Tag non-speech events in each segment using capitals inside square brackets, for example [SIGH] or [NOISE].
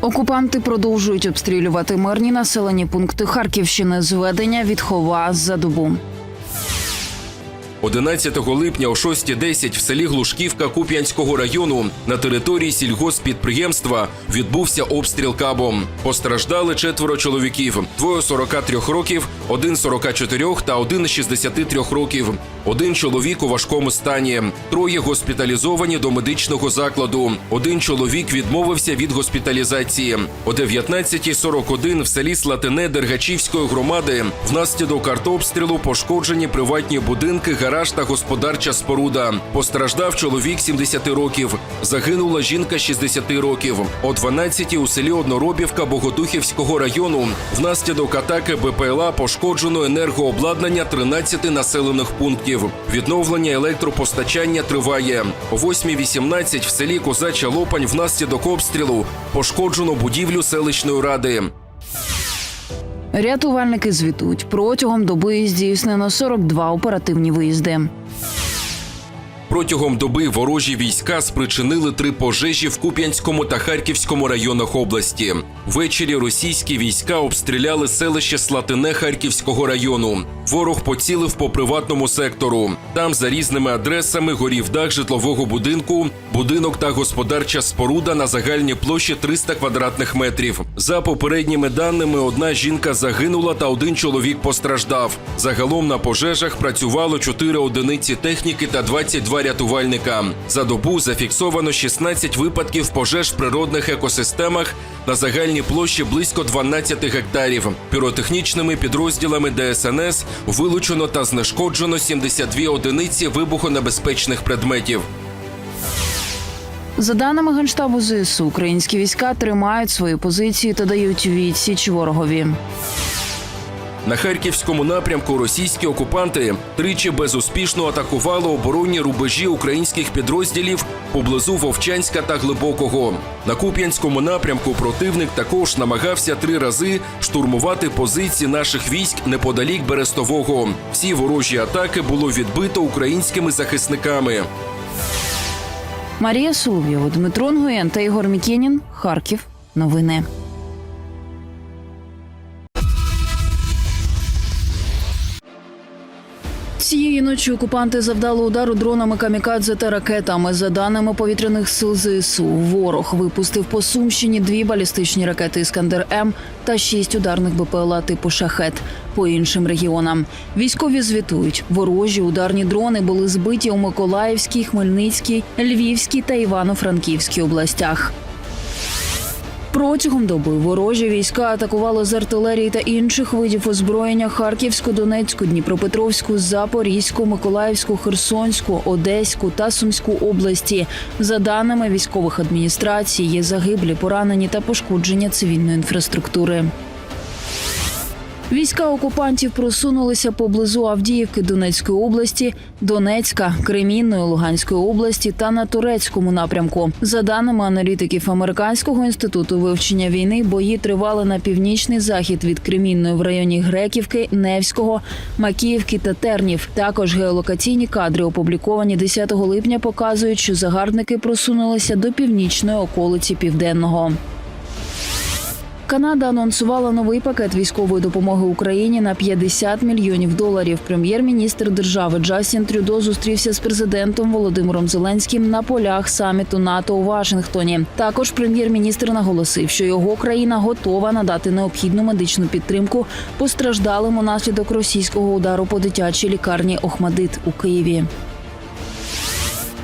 Окупанти продовжують обстрілювати мирні населені пункти Харківщини. Зведення відхова за добу. 11 липня о 6.10 в селі Глушківка Куп'янського району на території сільгоспідприємства відбувся обстріл кабом. Постраждали четверо чоловіків: двоє 43 років, один 44 та один 63 років. Один чоловік у важкому стані. Троє госпіталізовані до медичного закладу. Один чоловік відмовився від госпіталізації. О 19.41 в селі Слатине Дергачівської громади внаслідок артобстрілу пошкоджені приватні будинки, гараж та господарча споруда. Постраждав чоловік 70 років. Загинула жінка 60 років. О 12 у селі Одноробівка Богодухівського району внаслідок атаки БПЛА пошкоджено енергообладнання 13 населених пунктів. Відновлення електропостачання триває. О 8.18 в селі Козача Лопань внаслідок обстрілу пошкоджено будівлю селищної ради. Рятувальники звітують протягом доби здійснено 42 оперативні виїзди. Протягом доби ворожі війська спричинили три пожежі в Куп'янському та Харківському районах області. Ввечері російські війська обстріляли селище Слатине Харківського району. Ворог поцілив по приватному сектору. Там за різними адресами горів дах житлового будинку, будинок та господарча споруда на загальній площі 300 квадратних метрів. За попередніми даними, одна жінка загинула та один чоловік постраждав. Загалом на пожежах працювало 4 одиниці техніки та 22 рятувальника. За добу зафіксовано 16 випадків пожеж в природних екосистемах на загальній площі близько 12 гектарів. Піротехнічними підрозділами ДСНС вилучено та знешкоджено 72 одиниці вибухонебезпечних предметів. За даними генштабу ЗСУ, українські війська тримають свої позиції та дають відсіч ворогові. На харківському напрямку російські окупанти тричі безуспішно атакували оборонні рубежі українських підрозділів поблизу Вовчанська та Глибокого. На Куп'янському напрямку противник також намагався три рази штурмувати позиції наших військ неподалік Берестового. Всі ворожі атаки було відбито українськими захисниками. Марія Соловйова, Дмитро Нгоєн та Ігор Мікенін. Харків. Новини. Цієї ночі окупанти завдали удару дронами камікадзе та ракетами. За даними повітряних сил ЗСУ, ворог випустив по Сумщині дві балістичні ракети Іскандер М та шість ударних БПЛА типу Шахет. По іншим регіонам військові звітують, ворожі ударні дрони були збиті у Миколаївській, Хмельницькій, Львівській та Івано-Франківській областях. Протягом доби ворожі війська атакували з артилерії та інших видів озброєння Харківську, Донецьку, Дніпропетровську, Запорізьку, Миколаївську, Херсонську, Одеську та Сумську області. За даними військових адміністрацій, є загиблі, поранені та пошкодження цивільної інфраструктури. Війська окупантів просунулися поблизу Авдіївки Донецької області, Донецька, Кремінної Луганської області та на турецькому напрямку. За даними аналітиків Американського інституту вивчення війни, бої тривали на північний захід від Кремінної в районі Греківки, Невського, Макіївки та Тернів. Також геолокаційні кадри, опубліковані 10 липня, показують, що загарбники просунулися до північної околиці південного. Канада анонсувала новий пакет військової допомоги Україні на 50 мільйонів доларів. Прем'єр-міністр держави Джастін Трюдо зустрівся з президентом Володимиром Зеленським на полях саміту НАТО у Вашингтоні. Також прем'єр-міністр наголосив, що його країна готова надати необхідну медичну підтримку постраждалим унаслідок російського удару по дитячій лікарні Охмадит у Києві.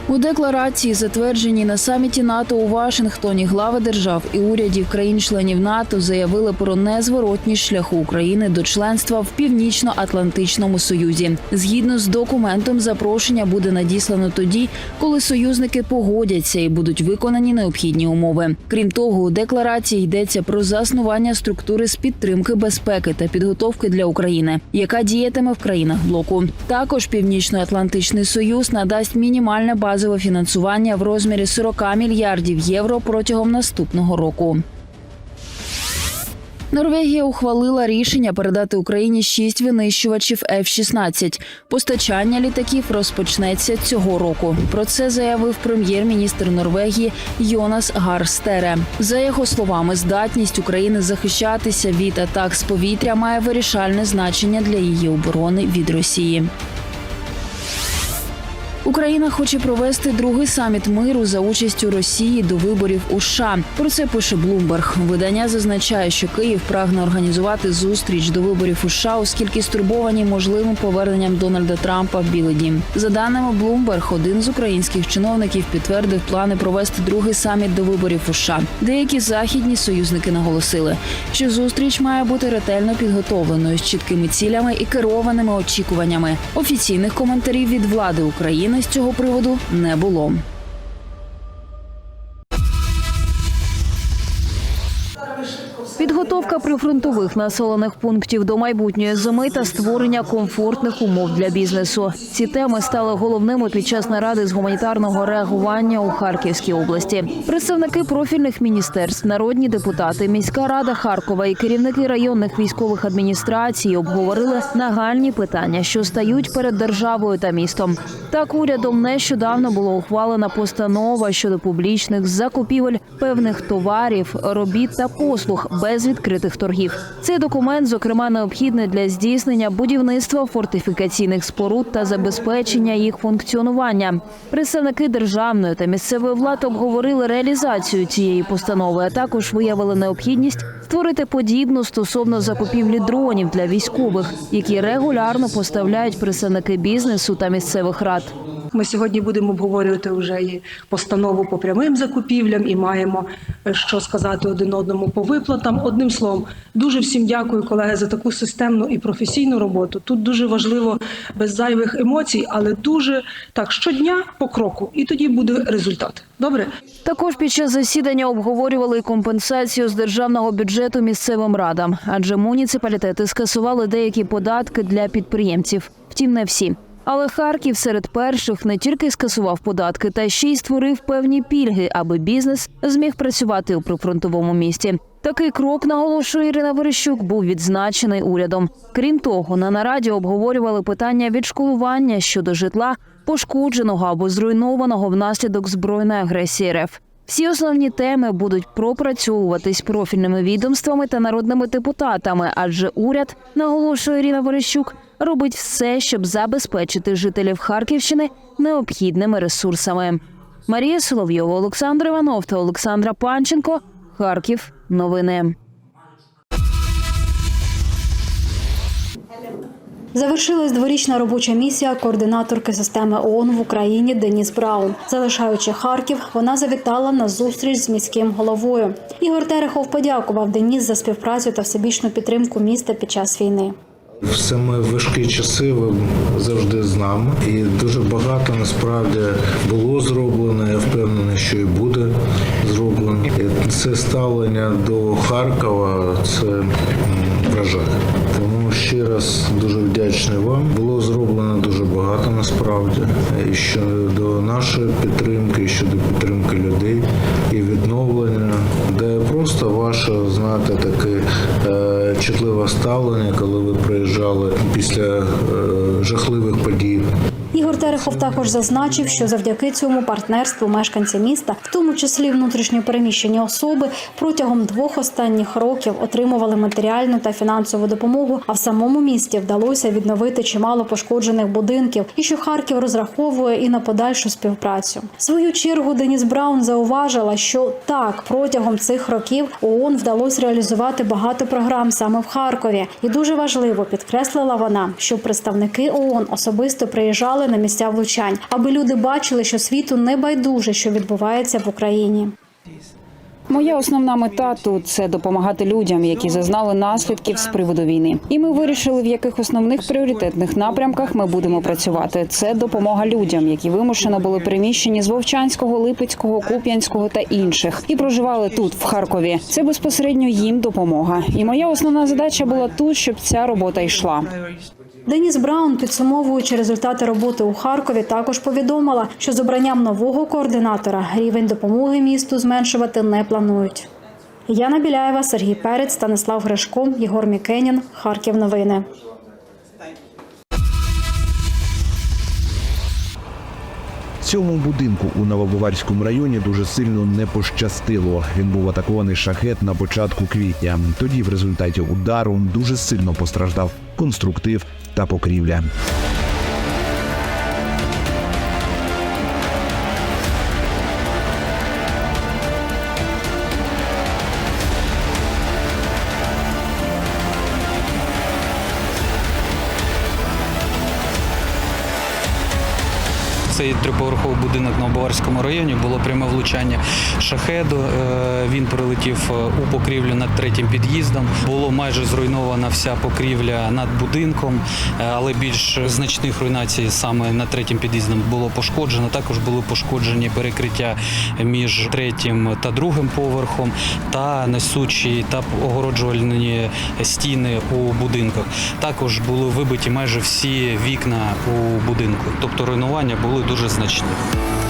У декларації, затвердженій на саміті НАТО у Вашингтоні, глави держав і урядів країн-членів НАТО заявили про незворотність шляху України до членства в Північно-Атлантичному Союзі. Згідно з документом, запрошення буде надіслано тоді, коли союзники погодяться і будуть виконані необхідні умови. Крім того, у декларації йдеться про заснування структури з підтримки безпеки та підготовки для України, яка діятиме в країнах блоку. Також Північно-Атлантичний Союз надасть мінімальне базове фінансування в розмірі 40 мільярдів євро протягом наступного року. Норвегія ухвалила рішення передати Україні шість винищувачів F-16. Постачання літаків розпочнеться цього року. Про це заявив прем'єр-міністр Норвегії Йонас Гарстере. За його словами, здатність України захищатися від атак з повітря має вирішальне значення для її оборони від Росії. Україна хоче провести другий саміт миру за участю Росії до виборів у США. Про це пише Блумберг. Видання зазначає, що Київ прагне організувати зустріч до виборів у США, оскільки стурбовані можливим поверненням Дональда Трампа в Білий Дім. За даними Блумберг, один з українських чиновників підтвердив плани провести другий саміт до виборів у США. Деякі західні союзники наголосили, що зустріч має бути ретельно підготовленою з чіткими цілями і керованими очікуваннями. Офіційних коментарів від влади України з цього приводу не було. Підготовка прифронтових населених пунктів до майбутньої зими та створення комфортних умов для бізнесу. Ці теми стали головними під час наради з гуманітарного реагування у Харківській області. Представники профільних міністерств, народні депутати, міська рада Харкова і керівники районних військових адміністрацій обговорили нагальні питання, що стають перед державою та містом. Так урядом нещодавно було ухвалена постанова щодо публічних закупівель певних товарів, робіт та послуг без відкритих торгів. Цей документ, зокрема, необхідний для здійснення будівництва фортифікаційних споруд та забезпечення їх функціонування. Представники державної та місцевої влади обговорили реалізацію цієї постанови, а також виявили необхідність створити подібну стосовно закупівлі дронів для військових, які регулярно поставляють представники бізнесу та місцевих рад. Ми сьогодні будемо обговорювати вже і постанову по прямим закупівлям, і маємо е, що сказати один одному по виплатам. Одним словом, дуже всім дякую, колеги, за таку системну і професійну роботу. Тут дуже важливо без зайвих емоцій, але дуже так щодня по кроку, і тоді буде результат. Добре. Також під час засідання обговорювали компенсацію з державного бюджету місцевим радам, адже муніципалітети скасували деякі податки для підприємців. Втім, не всі. Але Харків серед перших не тільки скасував податки, та ще й створив певні пільги, аби бізнес зміг працювати у прифронтовому місті. Такий крок, наголошує Ірина Верещук, був відзначений урядом. Крім того, на нараді обговорювали питання відшкодування щодо житла, пошкодженого або зруйнованого внаслідок збройної агресії РФ. Всі основні теми будуть пропрацьовуватись профільними відомствами та народними депутатами, адже уряд, наголошує Ірина Верещук, робить все, щоб забезпечити жителів Харківщини необхідними ресурсами. Марія Соловйова, Олександр Іванов та Олександра Панченко. Харків. Новини. Завершилась дворічна робоча місія координаторки системи ООН в Україні Деніс Браун. Залишаючи Харків, вона завітала на зустріч з міським головою. Ігор Терехов подякував Деніс за співпрацю та всебічну підтримку міста під час війни. В саме важкі часи ви завжди з нами, і дуже багато насправді було зроблено. Я впевнений, що і буде зроблено. І це ставлення до Харкова це вражає. Тому ще раз дуже вдячний вам. Було зроблено дуже багато насправді і щодо нашої підтримки, і щодо підтримки людей і відновлення, де просто ваше знаєте таке е, чутливе ставлення, коли ви приїжджали після е, жахливих подій. Ігор Терехов також зазначив, що завдяки цьому партнерству мешканці міста, в тому числі внутрішньо переміщені особи, протягом двох останніх років отримували матеріальну та фінансову допомогу. А в самому місті вдалося відновити чимало пошкоджених будинків, і що Харків розраховує і на подальшу співпрацю. В свою чергу Деніс Браун зауважила, що так протягом цих років ООН вдалося реалізувати багато програм саме в Харкові, і дуже важливо підкреслила вона, що представники ООН особисто приїжджали на місця влучань, аби люди бачили, що світу не байдуже, що відбувається в Україні. Моя основна мета тут це допомагати людям, які зазнали наслідків з приводу війни. І ми вирішили, в яких основних пріоритетних напрямках ми будемо працювати. Це допомога людям, які вимушено були переміщені з Вовчанського, Липецького, Куп'янського та інших, і проживали тут, в Харкові. Це безпосередньо їм допомога. І моя основна задача була тут, щоб ця робота йшла. Деніс Браун, підсумовуючи результати роботи у Харкові, також повідомила, що з обранням нового координатора рівень допомоги місту зменшувати не планують. Яна Біляєва, Сергій Перець, Станислав Гришко, Єгор Мікенін. Харків. Новини. Цьому будинку у Новобаварському районі дуже сильно не пощастило. Він був атакований шахет на початку квітня. Тоді, в результаті удару, дуже сильно постраждав конструктив та покрівля. Цей триповерховий будинок на Баварському районі було пряме влучання шахеду. Е, Він прилетів е, у покрівлю над третім під'їздом. Було майже зруйнована вся покрівля над будинком, е, але більш значних руйнацій саме над третім під'їздом було пошкоджено. Також були пошкоджені перекриття між третім та другим поверхом, та несучі та огороджувальні стіни у будинках. Також були вибиті майже всі вікна у будинку, тобто руйнування були дуже значні. Перш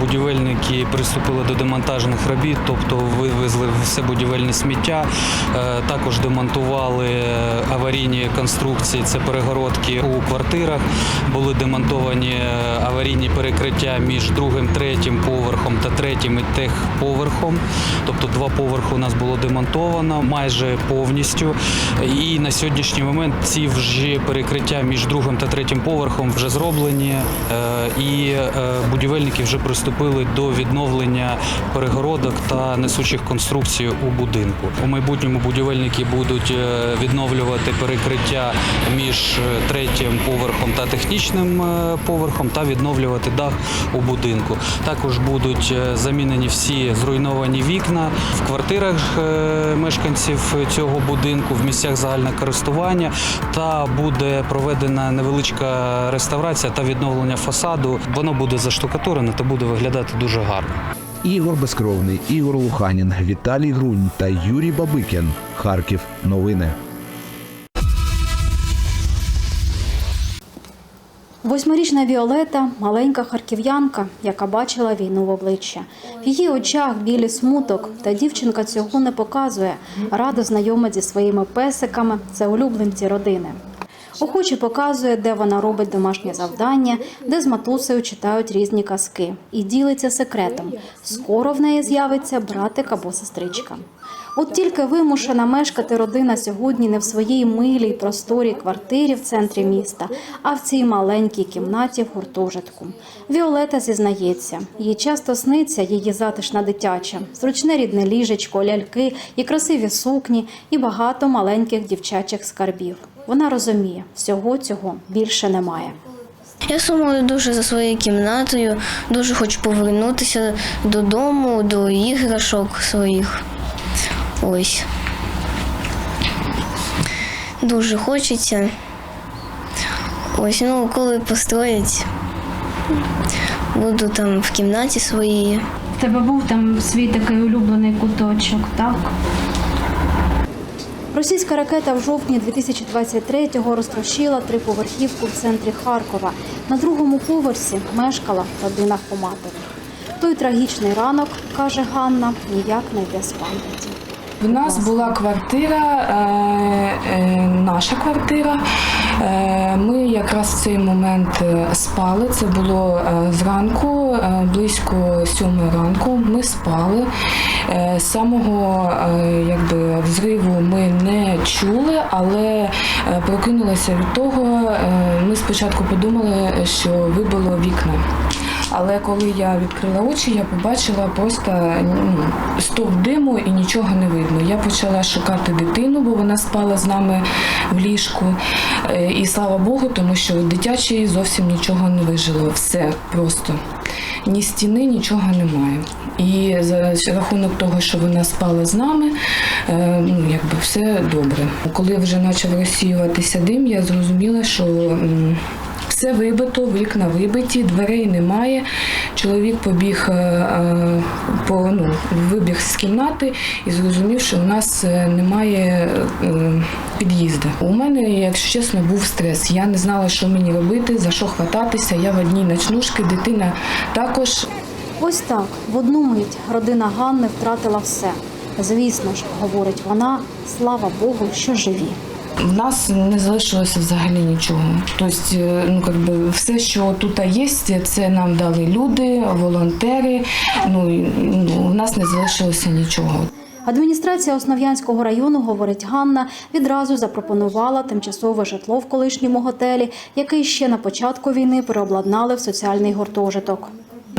будівельники приступили до демонтажних робіт, тобто вивезли все будівельне сміття. Е, Також демонтували аварійні конструкції, це перегородки у квартирах. Були демонтовані е, аварійні перекриття між другим, третім поверхом та третім і техповерхом. Тобто два поверхи у нас було демонтовано майже повністю. І на сьогоднішній момент ці вже перекриття між другим та третім поверхом вже зроблені. е, І будівельники вже приступили до відновлення перегородок та несучих конструкцій у будинку. У майбутньому будівельники будуть е, відновлювати перекриття між е, третім поверхом та технічним е, поверхом та відновлювати дах у будинку. Також будуть замінені всі зруйновані вікна в квартирах мешканців цього будинку, в місцях загального користування, та буде проведена невеличка реставрація та відновлення фасаду. Воно буде заштукатурене та буде виглядати дуже гарно. Ігор Безкровний, Ігор Луханін, Віталій Грунь та Юрій Бабикін. Харків. Новини. Восьмирічна Віолета маленька харків'янка, яка бачила війну в обличчя. В її очах білі смуток, та дівчинка цього не показує. Радо знайома зі своїми песиками, це улюбленці родини. Охоче показує, де вона робить домашнє завдання, де з матусею читають різні казки. І ділиться секретом. Скоро в неї з'явиться братик або сестричка. От тільки вимушена мешкати родина сьогодні не в своїй милій просторій квартирі в центрі міста, а в цій маленькій кімнаті в гуртожитку. Віолета зізнається, їй часто сниться її затишна дитяча, зручне рідне ліжечко, ляльки і красиві сукні, і багато маленьких дівчачих скарбів. Вона розуміє, всього цього більше немає. Я сумую дуже за своєю кімнатою, дуже хочу повернутися додому, до іграшок своїх. Ось. Дуже хочеться. Ось, ну, коли построять, буду там в кімнаті своїй. В тебе був там свій такий улюблений куточок, так? Російська ракета в жовтні 2023-го розтрощила триповерхівку в центрі Харкова. На другому поверсі мешкала родина по матері. Той трагічний ранок, каже Ганна, ніяк не йде з пам'яті. В нас була квартира, е, е, наша квартира. Е, Ми якраз в цей момент е, спали. Це було е, зранку, близько сьомої ранку. Ми спали. Самого якби, взриву ми не чули, але прокинулися від того. Ми спочатку подумали, що вибило вікна. Але коли я відкрила очі, я побачила просто ну, стовп диму і нічого не видно. Я почала шукати дитину, бо вона спала з нами в ліжку. Е, І слава Богу, тому що дитячій зовсім нічого не вижило. Все просто. Ні стіни, нічого немає. І за рахунок того, що вона спала з нами, е, ну якби все добре. Коли вже почав розсіюватися дим, я зрозуміла, що Все вибито, вікна вибиті, дверей немає. Чоловік побіг е, е, по ну, вибіг з кімнати і зрозумів, що у нас е, немає під'їзду. У мене, якщо чесно, був стрес. Я не знала, що мені робити, за що хвататися. Я в одній ночнушки, дитина також. Ось так, в одну мить родина Ганни втратила все. Звісно ж, говорить вона, слава Богу, що живі. У нас не залишилося взагалі нічого. Тобто, е, ну якби все, що тут є, це нам дали люди, волонтери. Ну ну, у нас не залишилося нічого. Адміністрація Основ'янського району, говорить Ганна, відразу запропонувала тимчасове житло в колишньому готелі, який ще на початку війни переобладнали в соціальний гуртожиток.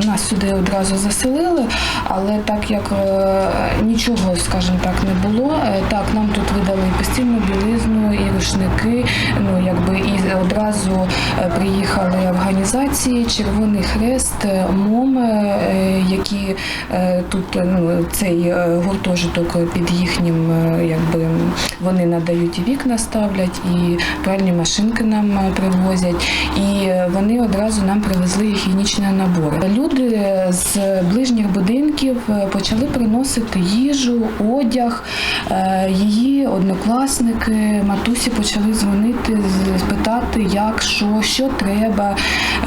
Нас сюди одразу заселили, але так як е, нічого, скажімо так, не було. е, Так, нам тут видали і постільну білизну, і рушники. Ну якби і одразу е, приїхали організації Червоний Хрест, МОМ, які тут ну, цей гуртожиток під їхнім, якби вони надають вікна ставлять, і пральні машинки нам привозять. І вони одразу нам привезли гігієнічні набори. Люди з ближніх будинків е, почали приносити їжу, одяг. Е, Її однокласники, матусі почали дзвонити, питати, як, що, що треба.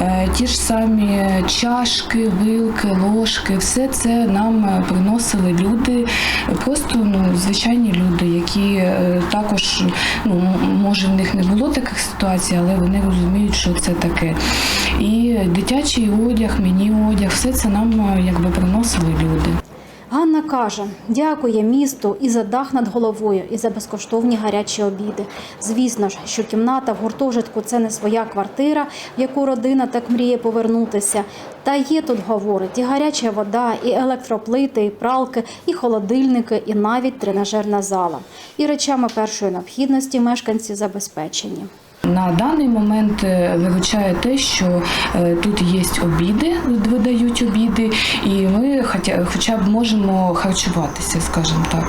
Е, Ті ж самі чашки, вилки, ложки, все це нам приносили люди, просто ну, звичайні люди, які також, ну, може, в них не було таких ситуацій, але вони розуміють, що це таке. І дитячий одяг, міні-одяг, все це нам е, якби приносили люди. Ганна каже, дякує місту і за дах над головою, і за безкоштовні гарячі обіди. Звісно ж, що кімната в гуртожитку це не своя квартира, в яку родина так мріє повернутися. Та є тут, говорить, і гаряча вода, і електроплити, і пралки, і холодильники, і навіть тренажерна зала. І речами першої необхідності мешканці забезпечені. На даний момент е, виручає те, що е, тут є обіди, видають обіди, і ми хоча, хоча б можемо харчуватися, скажімо так.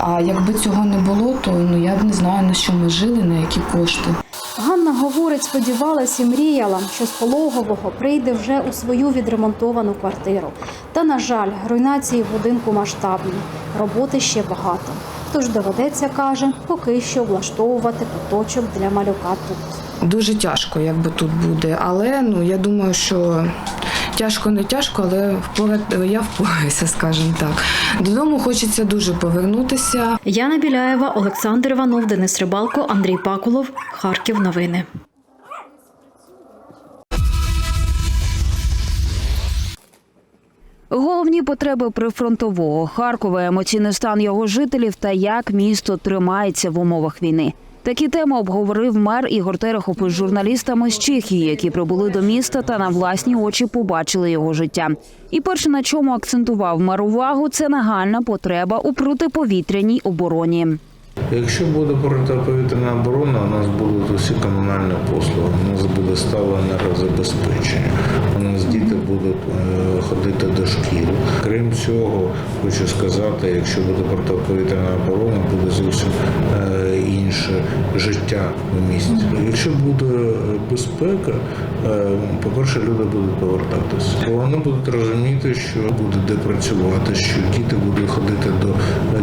А якби цього не було, то ну я б не знаю на що ми жили, на які кошти. Ганна говорить, сподівалась і мріяла, що з пологового прийде вже у свою відремонтовану квартиру. Та, на жаль, руйнації будинку масштабні, роботи ще багато. Тож доведеться, каже, поки що влаштовувати куточок для малюка тут. Дуже тяжко, якби тут буде, але ну я думаю, що тяжко не тяжко, але впорад я впораюся, [LAUGHS] скажімо так. Додому хочеться дуже повернутися. Яна Біляєва, Олександр Іванов, Денис Рибалко, Андрій Пакулов. Харків. Новини. Головні потреби прифронтового Харкова, емоційний стан його жителів та як місто тримається в умовах війни. Такі теми обговорив мер Ігор Терехов із журналістами з Чехії, які прибули до міста та на власні очі побачили його життя. І перше, на чому акцентував мер увагу, це нагальна потреба у протиповітряній обороні. Якщо буде протиповітряна оборона, у нас будуть усі комунальні послуги, у нас буде стало енергозабезпечення, у нас діти будуть е, ходити до шкіл. Крім цього, хочу сказати, якщо буде протиповітряна оборона, буде зовсім е, інше життя в місті. Якщо буде е, безпека, по-перше, люди будуть повертатися. Бо Вони будуть розуміти, що буде де працювати, що діти будуть ходити до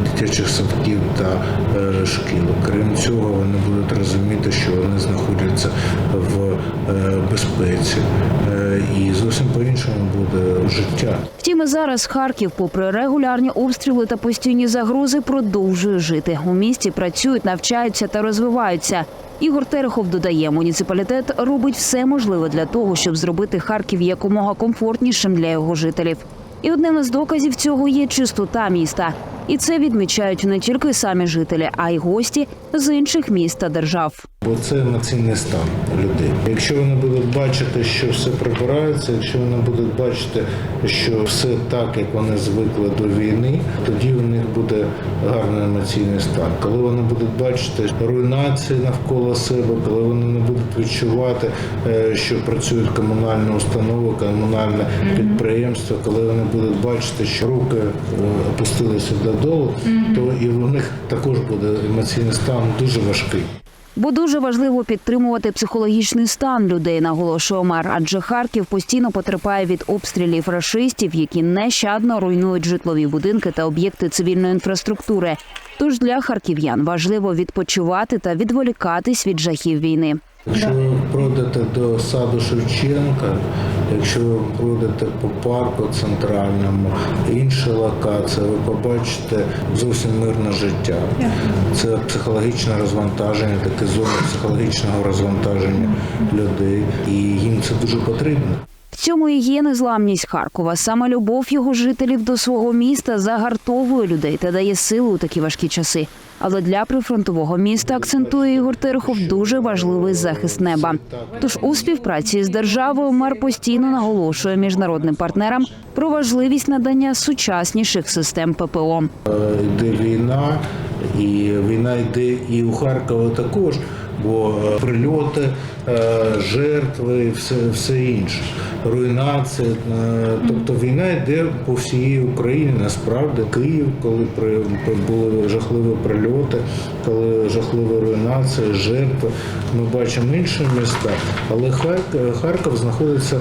дитячих садків та шкіл. Крім цього, вони будуть розуміти, що вони знаходяться в безпеці, і зовсім по-іншому буде життя. Втім, зараз Харків, попри регулярні обстріли та постійні загрози, продовжує жити. У місті працюють, навчаються та розвиваються. Ігор Терехов додає, муніципалітет робить все можливе для того, щоб зробити Харків якомога комфортнішим для його жителів. І одним із доказів цього є чистота міста. І це відмічають не тільки самі жителі, а й гості з інших міст та держав. Бо це емоційний стан людей. Якщо вони будуть бачити, що все прибирається, якщо вони будуть бачити, що все так, як вони звикли до війни, тоді у них буде гарний емоційний стан. Коли вони будуть бачити руйнації навколо себе, коли вони не будуть відчувати, е, що працюють комунальні установи, комунальне підприємство, коли вони будуть бачити, що руки е, опустилися додолу, то і у них також буде емоційний стан дуже важкий. Бо дуже важливо підтримувати психологічний стан людей, наголошує мер, адже Харків постійно потерпає від обстрілів рашистів, які нещадно руйнують житлові будинки та об'єкти цивільної інфраструктури. Тож для харків'ян важливо відпочивати та відволікатись від жахів війни. Якщо ви пройдете до саду Шевченка, якщо ви пройдете по парку центральному, інші локації, ви побачите зовсім мирне життя. Це психологічне розвантаження, таке зони психологічного розвантаження людей, і їм це дуже потрібно. В цьому і є незламність Харкова. Саме любов його жителів до свого міста загартовує людей та дає силу у такі важкі часи. Але для прифронтового міста акцентує Ігор Терехов дуже важливий захист неба. Тож у співпраці з державою мер постійно наголошує міжнародним партнерам про важливість надання сучасніших систем ППО. Е, Йде війна, і війна йде і у Харкова також, бо е, прильоти, е, жертви, все, все інше, руйнація. е, Тобто війна йде по всій Україні. Насправді Київ, коли були жахливі прильоти, коли жахлива руйнація, жертви. Ми бачимо інші міста, але Харків, знаходиться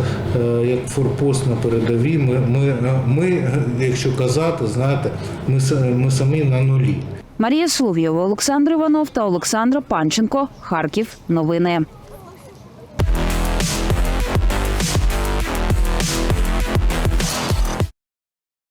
як форпост на передовій. Ми, ми, ми, якщо казати, знаєте, ми, ми самі на нулі. Марія Соловйова, Олександр Іванов та Олександра Панченко. Харків. Новини.